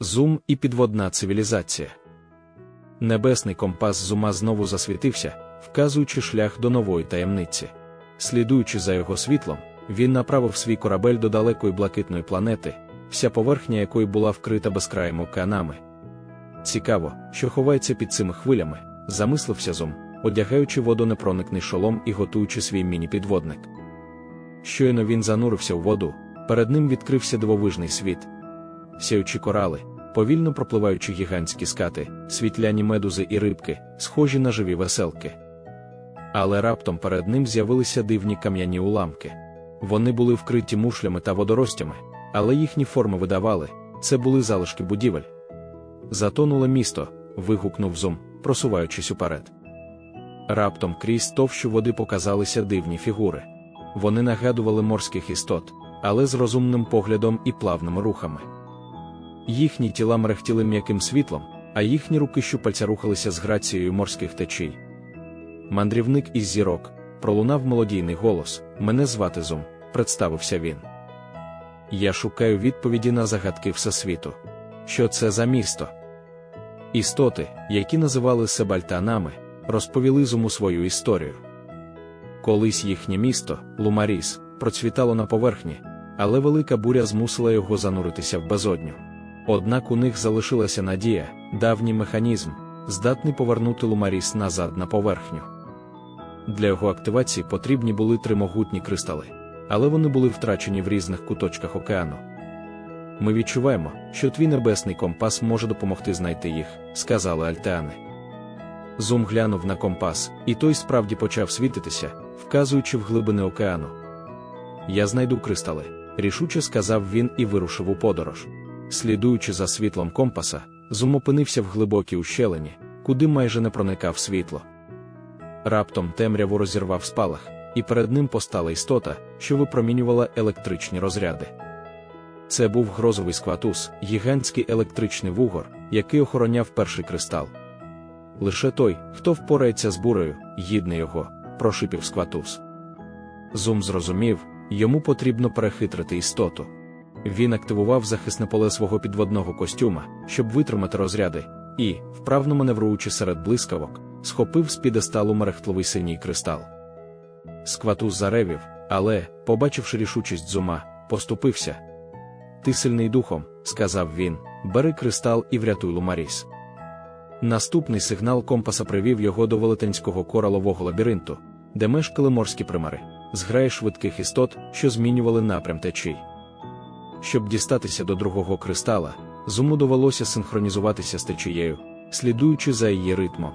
Зум і підводна цивілізація. Небесний компас зума знову засвітився, вказуючи шлях до нової таємниці. Слідуючи за його світлом, він направив свій корабель до далекої блакитної планети, вся поверхня якої була вкрита безкраїм океанами. Цікаво, що ховається під цими хвилями, замислився зум, одягаючи водонепроникний шолом і готуючи свій міні-підводник. Щойно він занурився у воду, перед ним відкрився дивовижний світ. Сяючі корали, повільно пропливаючи гігантські скати, світляні медузи і рибки, схожі на живі веселки. Але раптом перед ним з'явилися дивні кам'яні уламки. Вони були вкриті мушлями та водоростями, але їхні форми видавали це були залишки будівель. Затонуло місто, вигукнув зум, просуваючись уперед. Раптом крізь товщу води показалися дивні фігури. Вони нагадували морських істот, але з розумним поглядом і плавними рухами. Їхні тіла мерехтіли м'яким світлом, а їхні руки щупальця рухалися з грацією морських течій. Мандрівник із зірок пролунав молодійний голос: Мене звати Зум, представився він. Я шукаю відповіді на загадки Всесвіту. Що це за місто? Істоти, які називали Себальтанами, розповіли Зуму свою історію. Колись їхнє місто, Лумаріс, процвітало на поверхні, але велика буря змусила його зануритися в безодню. Однак у них залишилася надія, давній механізм, здатний повернути Лумаріс назад на поверхню. Для його активації потрібні були три могутні кристали, але вони були втрачені в різних куточках океану. Ми відчуваємо, що твій небесний компас може допомогти знайти їх, сказали Альтеани. Зум глянув на компас, і той справді почав світитися, вказуючи в глибини океану. Я знайду кристали, рішуче сказав він і вирушив у подорож. Слідуючи за світлом компаса, Зум опинився в глибокій ущелині, куди майже не проникав світло. Раптом темряву розірвав спалах, і перед ним постала істота, що випромінювала електричні розряди. Це був грозовий скватус, гігантський електричний вугор, який охороняв перший кристал. Лише той, хто впорається з бурею, гідне його, прошипів скватус. Зум зрозумів, йому потрібно перехитрити істоту. Він активував захисне поле свого підводного костюма, щоб витримати розряди, і, вправно маневруючи серед блискавок, схопив з підесталу мерехтливий синій кристал. Скватус заревів, але, побачивши рішучість зума, поступився. Ти сильний духом, сказав він, бери кристал і врятуй Лумаріс. Наступний сигнал компаса привів його до велетенського коралового лабіринту, де мешкали морські примари, зграї швидких істот, що змінювали напрям течій. Щоб дістатися до другого кристала, зуму довелося синхронізуватися з течією, слідуючи за її ритмом.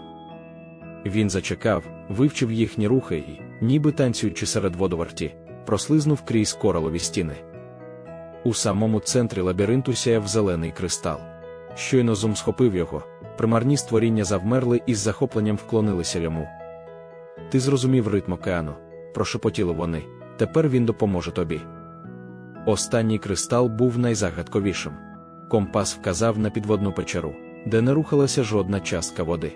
Він зачекав, вивчив їхні рухи і, ніби танцюючи серед водоварті, прослизнув крізь коралові стіни. У самому центрі лабіринту сяяв зелений кристал. Щойно зум схопив його, примарні створіння завмерли і з захопленням вклонилися йому. Ти зрозумів ритм океану, прошепотіли вони, тепер він допоможе тобі. Останній кристал був найзагадковішим. Компас вказав на підводну печеру, де не рухалася жодна частка води.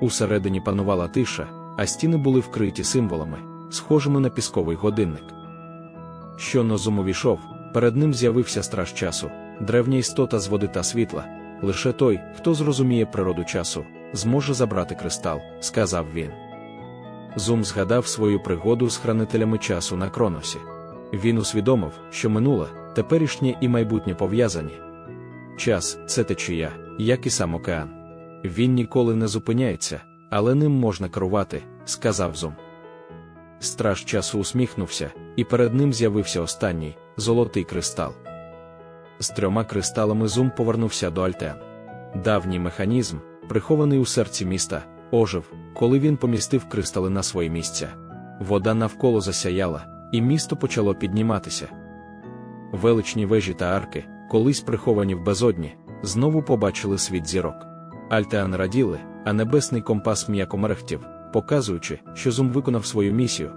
Усередині панувала тиша, а стіни були вкриті символами, схожими на пісковий годинник. Щойно зум увійшов, перед ним з'явився страж часу, древня істота з води та світла. Лише той, хто зрозуміє природу часу, зможе забрати кристал, сказав він. Зум згадав свою пригоду з хранителями часу на кроносі. Він усвідомив, що минуле, теперішнє і майбутнє пов'язані. Час це течія, як і сам океан. Він ніколи не зупиняється, але ним можна керувати, сказав Зум. Страж часу усміхнувся, і перед ним з'явився останній золотий кристал. З трьома кристалами Зум повернувся до Альтен. Давній механізм, прихований у серці міста, ожив, коли він помістив кристали на своє місця. Вода навколо засяяла, і місто почало підніматися. Величні вежі та арки, колись приховані в безодні, знову побачили світ зірок. Альтеан раділи, а небесний компас м'яко мерехтів, показуючи, що Зум виконав свою місію.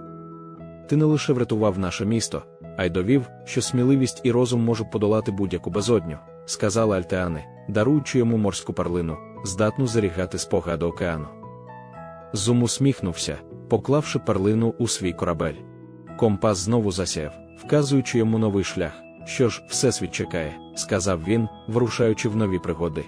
Ти не лише врятував наше місто, а й довів, що сміливість і розум можуть подолати будь-яку безодню, сказали Альтеани, даруючи йому морську парлину, здатну зарігати спогади океану. Зум усміхнувся, поклавши перлину у свій корабель. Компас знову засяяв, вказуючи йому новий шлях, Що ж, всесвіт чекає, сказав він, врушаючи в нові пригоди.